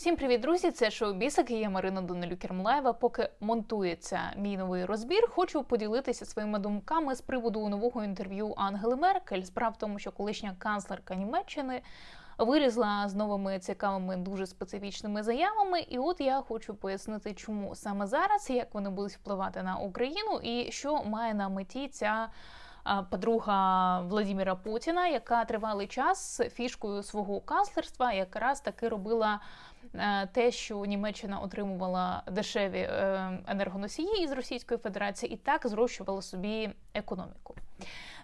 Всім привіт, друзі! Це шоу Бісик. Я Марина Данилюк-Кермлаєва. Поки монтується мій новий розбір, хочу поділитися своїми думками з приводу нового інтерв'ю Ангели Меркель. Справа в тому, що колишня канцлерка Німеччини вилізла з новими цікавими, дуже специфічними заявами. І от я хочу пояснити, чому саме зараз, як вони будуть впливати на Україну, і що має на меті ця. Подруга Владимира Путіна, яка тривалий час фішкою свого канцлерства якраз таки робила те, що Німеччина отримувала дешеві е, енергоносії із Російської Федерації, і так зрощувала собі економіку.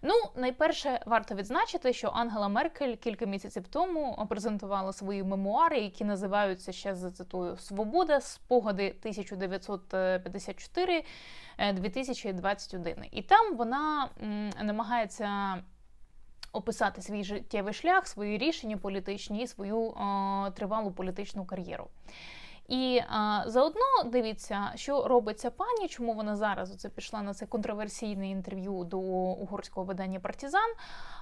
Ну, найперше варто відзначити, що Ангела Меркель кілька місяців тому презентувала свої мемуари, які називаються ще за цитую Свобода, спогади 1954 2021 І там вона намагається описати свій життєвий шлях, свої рішення політичні і свою е, тривалу політичну кар'єру. І а, заодно дивіться, що робиться пані, чому вона зараз оце пішла на це контроверсійне інтерв'ю до угорського видання Партізан.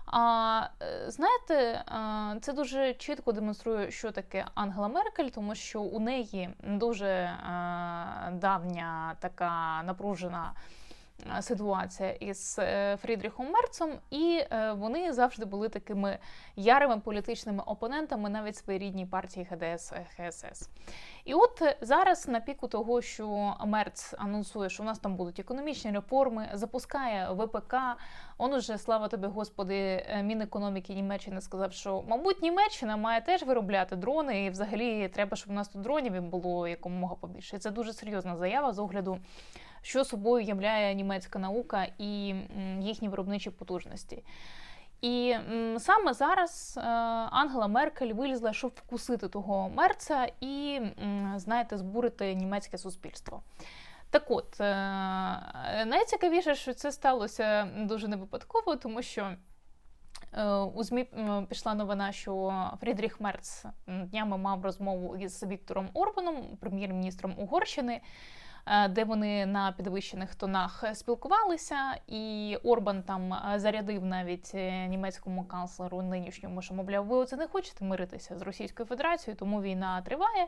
А е, знаєте, а, це дуже чітко демонструє, що таке Ангела Меркель, тому що у неї дуже а, давня така напружена. А, Ситуація із е, Фрідріхом Мерцом, і е, вони завжди були такими ярими політичними опонентами навіть своїй рідній партії ХДС ХСС. І от е, зараз на піку того, що Мерц анонсує, що у нас там будуть економічні реформи, запускає ВПК. Он уже, слава тобі, господи, е, Мінекономіки Німеччини сказав, що мабуть Німеччина має теж виробляти дрони, і взагалі треба, щоб у нас тут дронів було якомога побільше. Це дуже серйозна заява з огляду, що собою являє німецька наука і їхні виробничі потужності. І саме зараз е, Ангела Меркель вилізла, щоб вкусити того мерца і, знаєте, збурити німецьке суспільство. Так от, е, найцікавіше, що це сталося дуже не випадково, тому що е, у ЗМІ пішла новина, що Фрідріх Мерц днями мав розмову із Віктором Орбаном, прем'єр-міністром Угорщини де вони на підвищених тонах спілкувалися, і Орбан там е, зарядив навіть е, німецькому канцлеру нинішньому, що мовляв, ви оце не хочете миритися з Російською Федерацією, тому війна триває.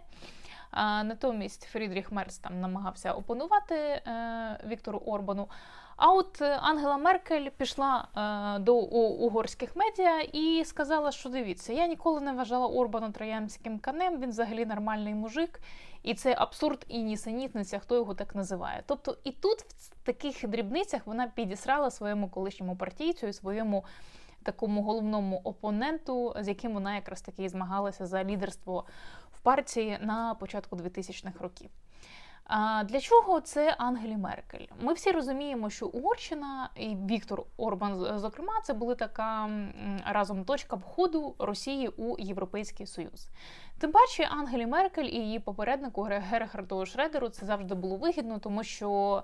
Натомість Фрідріх Мерц там намагався опонувати е, Віктору Орбану. А от е, Ангела Меркель пішла е, до угорських медіа і сказала, що дивіться, я ніколи не вважала Орбана троянським канем, він взагалі нормальний мужик, і це абсурд і нісенітниця, хто його так називає. Тобто, і тут в таких дрібницях вона підісрала своєму колишньому партійцю і своєму такому головному опоненту, з яким вона якраз таки змагалася за лідерство в партії на початку 2000-х років. Для чого це Ангелі Меркель? Ми всі розуміємо, що Угорщина і Віктор Орбан, зокрема, це були така разом точка входу Росії у Європейський Союз. Тим паче Ангелі Меркель і її попереднику Гер- Герхарду Шредеру це завжди було вигідно, тому що.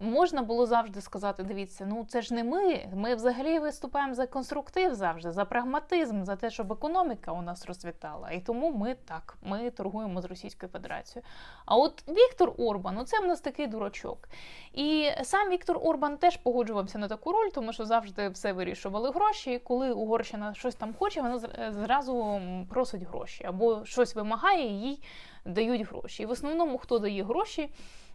Можна було завжди сказати: дивіться, ну це ж не ми. Ми взагалі виступаємо за конструктив завжди, за прагматизм, за те, щоб економіка у нас розцвітала. І тому ми так, ми торгуємо з Російською Федерацією. А от Віктор Орбан, ну це в нас такий дурачок. І сам Віктор Орбан теж погоджувався на таку роль, тому що завжди все вирішували гроші. І коли Угорщина щось там хоче, вона зразу просить гроші або щось вимагає, їй дають гроші. І в основному, хто дає гроші.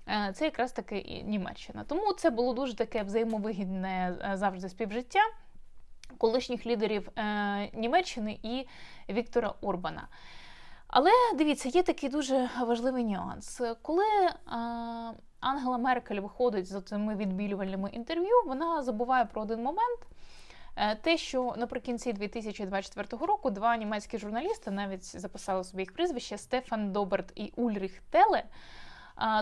Е, Це якраз таки Німеччина. Тому це було дуже таке взаємовигідне е, завжди співжиття колишніх лідерів е, Німеччини і Віктора Орбана. Але дивіться, є такий дуже важливий нюанс. Коли Ангела Меркель виходить з цими відбілювальними інтерв'ю, вона забуває про один момент. Те, що наприкінці 2024 року два німецькі журналісти навіть записали собі їх прізвище Стефан Доберт і Ульріх Теле.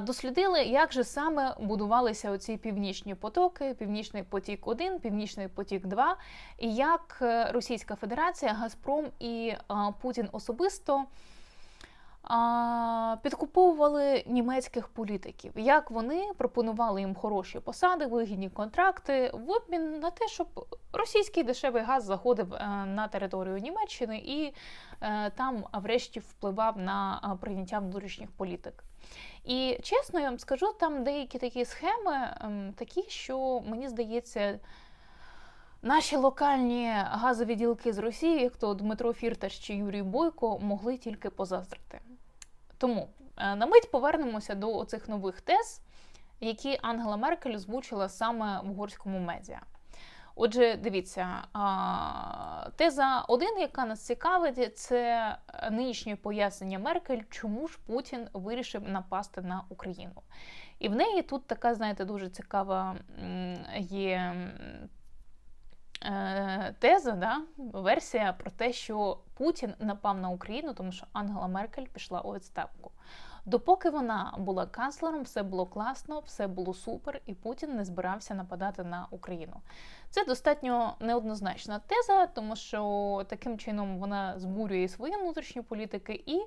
Дослідили, як же саме будувалися оці північні потоки, Північний потік 1 Північний потік 2 і як е, Російська Федерація, Газпром і Путін особисто підкуповували німецьких політиків, як вони пропонували їм хороші посади, вигідні контракти в обмін на те, щоб російський дешевий газ заходив е, на територію Німеччини і е, там, а, врешті, впливав на а, прийняття внутрішніх політик. І чесно, я вам скажу, там деякі такі схеми, ем, такі, що мені здається. Наші локальні газові ділки з Росії, як то Дмитро Фірташ чи Юрій Бойко, могли тільки позаздрити. Тому е, на мить повернемося до оцих нових тез, які Ангела Меркель озвучила саме в угорському медіа. Отже, дивіться, теза один, яка нас цікавить, це нинішнє пояснення Меркель, чому ж Путін вирішив напасти на Україну. І в неї тут така, знаєте, дуже цікава є теза, да, версія про те, що Путін напав на Україну, тому що Ангела Меркель пішла у відставку. Допоки вона була канцлером, все було класно, все було супер, і Путін не збирався нападати на Україну. Це достатньо неоднозначна теза, тому що таким чином вона збурює свої внутрішні політики і.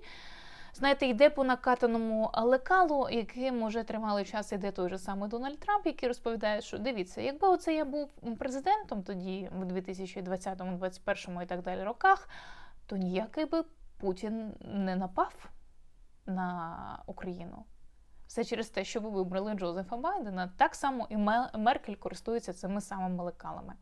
Знаєте, йде по накатаному лекалу, яким уже тривалий час іде той же самий Дональд Трамп, який розповідає, що дивіться, якби оце я був президентом тоді, в 2020, 2021 і так далі роках, то ніякий би Путін не напав на Україну. Все через те, що ви вибрали Джозефа Байдена. Так само і Меркель користується цими самими лекалами.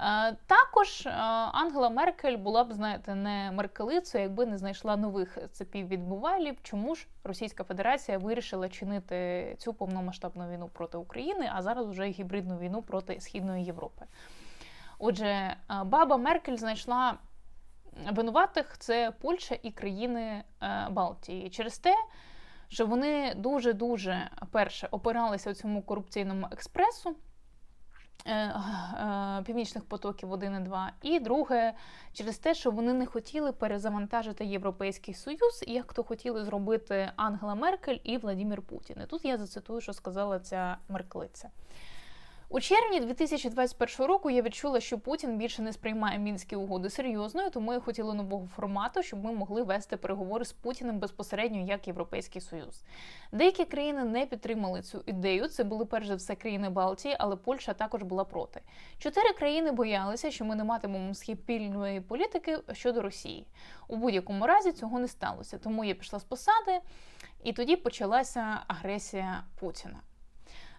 Е, також е, Ангела Меркель була б, знаєте, не меркелицею, якби не знайшла нових цепів відбувайлів. Чому ж Російська Федерація вирішила чинити цю повномасштабну війну проти України, а зараз вже гібридну війну проти Східної Європи? Отже, е, баба Меркель знайшла винуватих це Польща і країни Балтії через те. Що вони дуже дуже перше опиралися у цьому корупційному експресу, північних потоків 1 і 2. І друге, через те, що вони не хотіли перезавантажити Європейський Союз, як то хотіли зробити Ангела Меркель і Владимир Путін. І Тут я зацитую, що сказала ця мерклиця. У червні 2021 року я відчула, що Путін більше не сприймає мінські угоди серйозною, тому я хотіла нового формату, щоб ми могли вести переговори з Путіним безпосередньо як Європейський Союз. Деякі країни не підтримали цю ідею. Це були перш за все країни Балтії, але Польща також була проти. Чотири країни боялися, що ми не матимемо спільної політики щодо Росії. У будь-якому разі цього не сталося. Тому я пішла з посади, і тоді почалася агресія Путіна.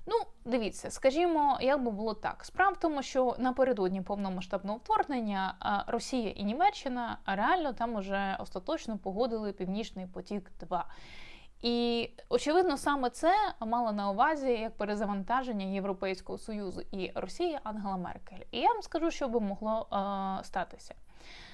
Ну, дивіться, скажімо, як би було так. Справа в тому, що напередодні повномасштабного вторгнення Росія і Німеччина реально там уже остаточно погодили Північний потік. 2 і очевидно, саме це мала на увазі як перезавантаження Європейського союзу і Росії Ангела Меркель. І я вам скажу, що би могло е, статися.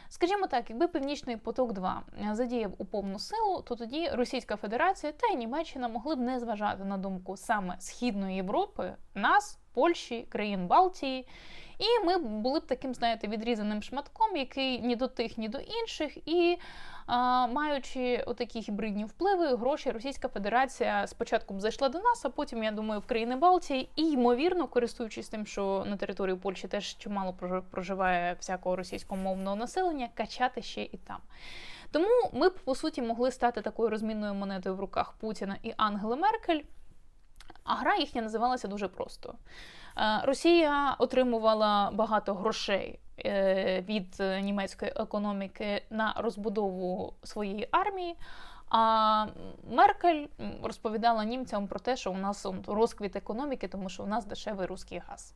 Скажімо так, якби Північний поток 2 задіяв у повну силу, то тоді Російська Федерація та й Німеччина могли б не зважати на думку саме Східної Європи, нас, Польщі, країн Балтії. І ми були б таким, знаєте, відрізаним шматком, який ні до тих, ні до інших. І а, маючи отакі гібридні впливи, гроші Російська Федерація спочатку б зайшла до нас, а потім, я думаю, в країни Балтії, і ймовірно, користуючись тим, що на території Польщі теж чимало проживає всякого російськомовного населення, качати ще і там. Тому ми б по суті могли стати такою розмінною монетою в руках Путіна і Ангели Меркель. А гра їхня називалася дуже просто. Е, Росія отримувала багато грошей е, від німецької економіки на розбудову своєї армії. А Меркель розповідала німцям про те, що у нас розквіт економіки, тому що у нас дешевий русський газ.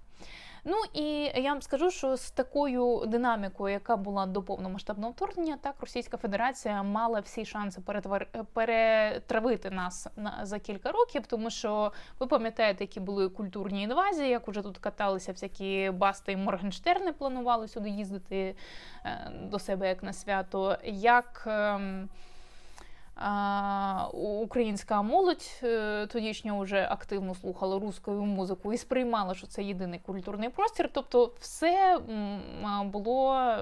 Ну і я вам скажу, що з такою динамікою, яка була до повномасштабного вторгнення, так Російська Федерація мала всі шанси перетвор... перетравити нас на за кілька років, тому що ви пам'ятаєте, які були культурні інвазії, як уже тут каталися всякі басти і Моргенштерни, планували сюди їздити е, до себе як на свято. як... Українська молодь е, тодішня вже активно слухала рускою музику і сприймала, що це єдиний культурний простір. Тобто, все було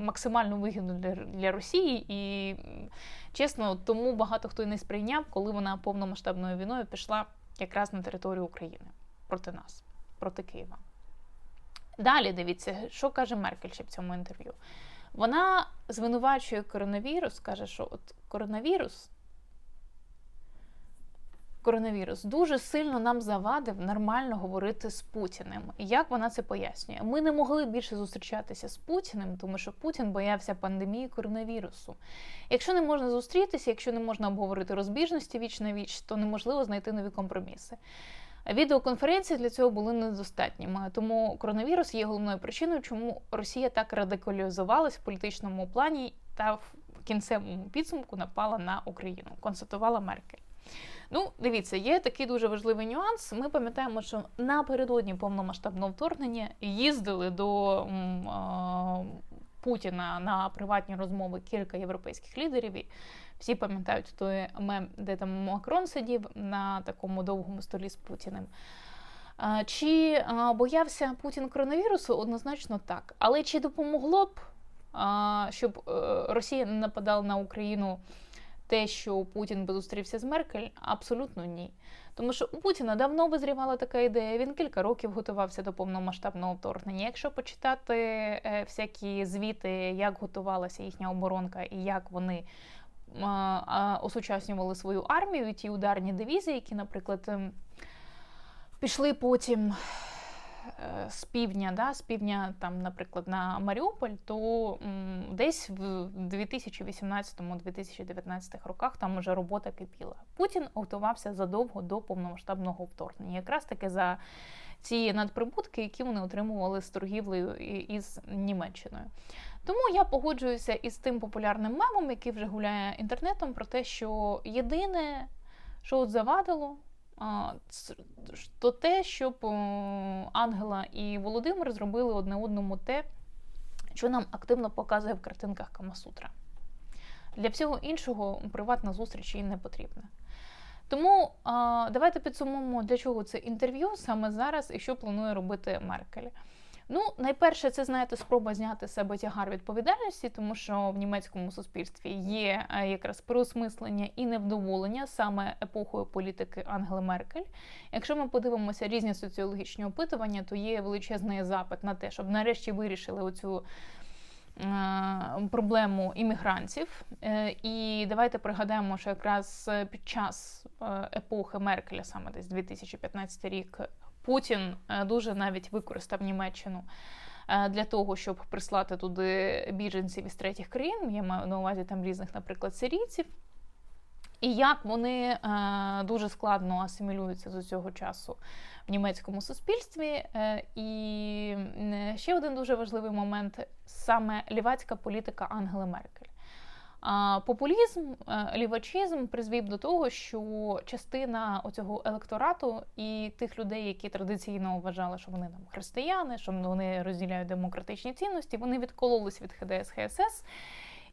максимально вигідно для Росії, і чесно, тому багато хто й не сприйняв, коли вона повномасштабною війною пішла якраз на територію України проти нас, проти Києва. Далі дивіться, що каже Меркель ще в цьому інтерв'ю. Вона звинувачує коронавірус, каже, що от коронавірус. Коронавірус дуже сильно нам завадив нормально говорити з Путіним. І як вона це пояснює? Ми не могли більше зустрічатися з Путіним, тому що Путін боявся пандемії коронавірусу. Якщо не можна зустрітися, якщо не можна обговорити розбіжності віч на віч, то неможливо знайти нові компроміси. Відеоконференції для цього були недостатніми, тому коронавірус є головною причиною, чому Росія так радикалізувалась в політичному плані та в кінцевому підсумку напала на Україну, констатувала Меркель. Ну, дивіться, є такий дуже важливий нюанс. Ми пам'ятаємо, що напередодні повномасштабного вторгнення їздили до Путіна на приватні розмови кілька європейських лідерів. І всі пам'ятають той мем, де там Макрон сидів на такому довгому столі з Путіним. Чи боявся Путін коронавірусу? Однозначно так. Але чи допомогло б, щоб е, Росія не нападала на Україну? те, що Путін би зустрівся з Меркель, абсолютно ні. Тому що у Путіна давно визрівала така ідея. Він кілька років готувався до повномасштабного вторгнення. Якщо почитати е, всякі звіти, як готувалася їхня оборонка і як вони осучаснювали свою армію, і ті ударні дивізії, які, наприклад, ем, пішли потім Е, з півдня, да, з півдня, там, наприклад, на Маріуполь, то десь в 2018-2019 роках там вже робота кипіла. Путін готувався задовго до повномасштабного вторгнення, якраз таки за ці надприбутки, які вони отримували з торгівлею із Німеччиною. Тому я погоджуюся із тим популярним мемом, який вже гуляє інтернетом, про те, що єдине, що от завадило то те, щоб Ангела і Володимир зробили одне одному те, що нам активно показує в картинках Камасутра. Для всього іншого приватна зустріч їй не потрібна. Тому а, давайте підсумуємо, для чого це інтерв'ю саме зараз і що планує робити Меркель. Ну, найперше, це знаєте, спроба зняти з себе тягар відповідальності, тому що в німецькому суспільстві є е, якраз переосмислення і невдоволення саме епохою політики Ангели Меркель. Якщо ми подивимося різні соціологічні опитування, то є величезний запит на те, щоб нарешті вирішили оцю. Е, проблему іммігрантів, е, і давайте пригадаємо, що якраз під час епохи Меркеля, саме десь 2015 рік, Путін е, дуже навіть використав Німеччину е, для того, щоб прислати туди біженців із третіх країн. Я маю на увазі там різних, наприклад, сирійців. І як вони е, дуже складно асимілюються з цього часу в німецькому суспільстві. І ще один дуже важливий момент саме лівацька політика Ангели Меркель. Популізм, е, лівачизм призвів до того, що частина оцього електорату і тих людей, які традиційно вважали, що вони там християни, що вони розділяють демократичні цінності, вони відкололись від ХДС ХСС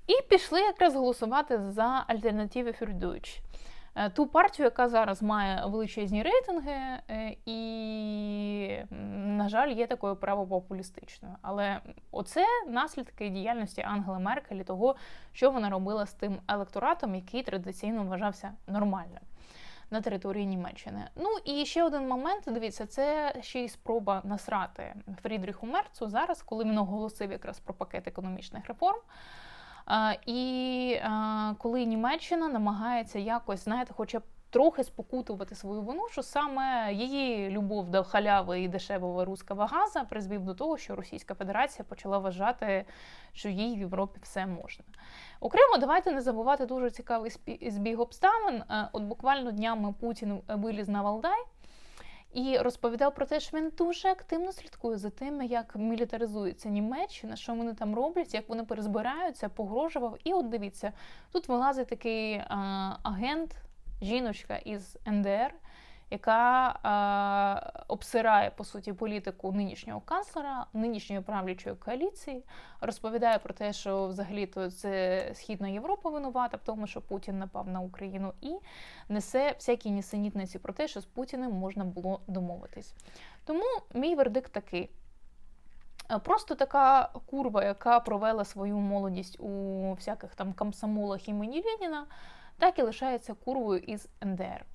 і пішли якраз голосувати за альтернативи Фюрдуч. Е, ту партію, яка зараз має величезні рейтинги, е, і, на жаль, є такою правопопулістичною. Але оце наслідки діяльності Ангели Меркель і того, що вона робила з тим електоратом, який традиційно вважався нормальним. На території Німеччини. Ну і ще один момент. Дивіться, це ще й спроба насрати Фрідріху Мерцу зараз, коли він оголосив якраз про пакет економічних реформ. І коли Німеччина намагається якось, знаєте, хоча б трохи спокутувати свою вину, що саме її любов до халяви і дешевого руского газа призвів до того, що Російська Федерація почала вважати, що їй в Європі все можна. Окремо, давайте не забувати дуже цікавий збіг обставин. От буквально днями Путін виліз на Валдай. І розповідав про те, що він дуже активно слідкує за тим, як мілітаризується Німеччина, що вони там роблять, як вони перезбираються, погрожував. І от дивіться, тут вилазить такий а, агент, жіночка із НДР, яка е, обсирає по суті політику нинішнього канцлера, нинішньої правлячої коаліції, розповідає про те, що взагалі то це Східна Європа винувата в тому, що Путін напав на Україну, і несе всякі нісенітниці про те, що з Путіним можна було домовитись. Тому мій вердикт такий. Просто така курва, яка провела свою молодість у всяких там комсомолах імені Леніна, так і лишається курвою із НДР.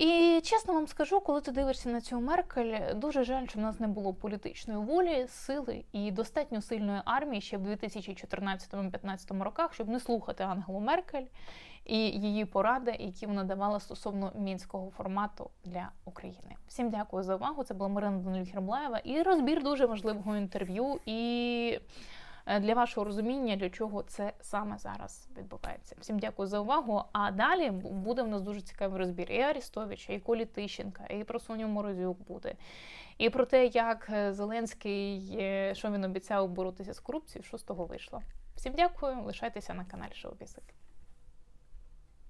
І чесно вам скажу, коли ти дивишся на цю Меркель, дуже жаль, що в нас не було політичної волі, сили і достатньо сильної армії ще в 2014-2015 роках, щоб не слухати Ангелу Меркель і її поради, які вона давала стосовно мінського формату для України. Всім дякую за увагу. Це була Марина Даниль-Херблаєва і розбір дуже важливого інтерв'ю. І для вашого розуміння, для чого це саме зараз відбувається. Всім дякую за увагу. А далі буде в нас дуже цікавий розбір і Арістовича, і Колі Тищенка, і про Соню Морозюк буде. І про те, як е, Зеленський, е, що він обіцяв боротися з корупцією, що з того вийшло. Всім дякую, лишайтеся на каналі Шоу Пісик.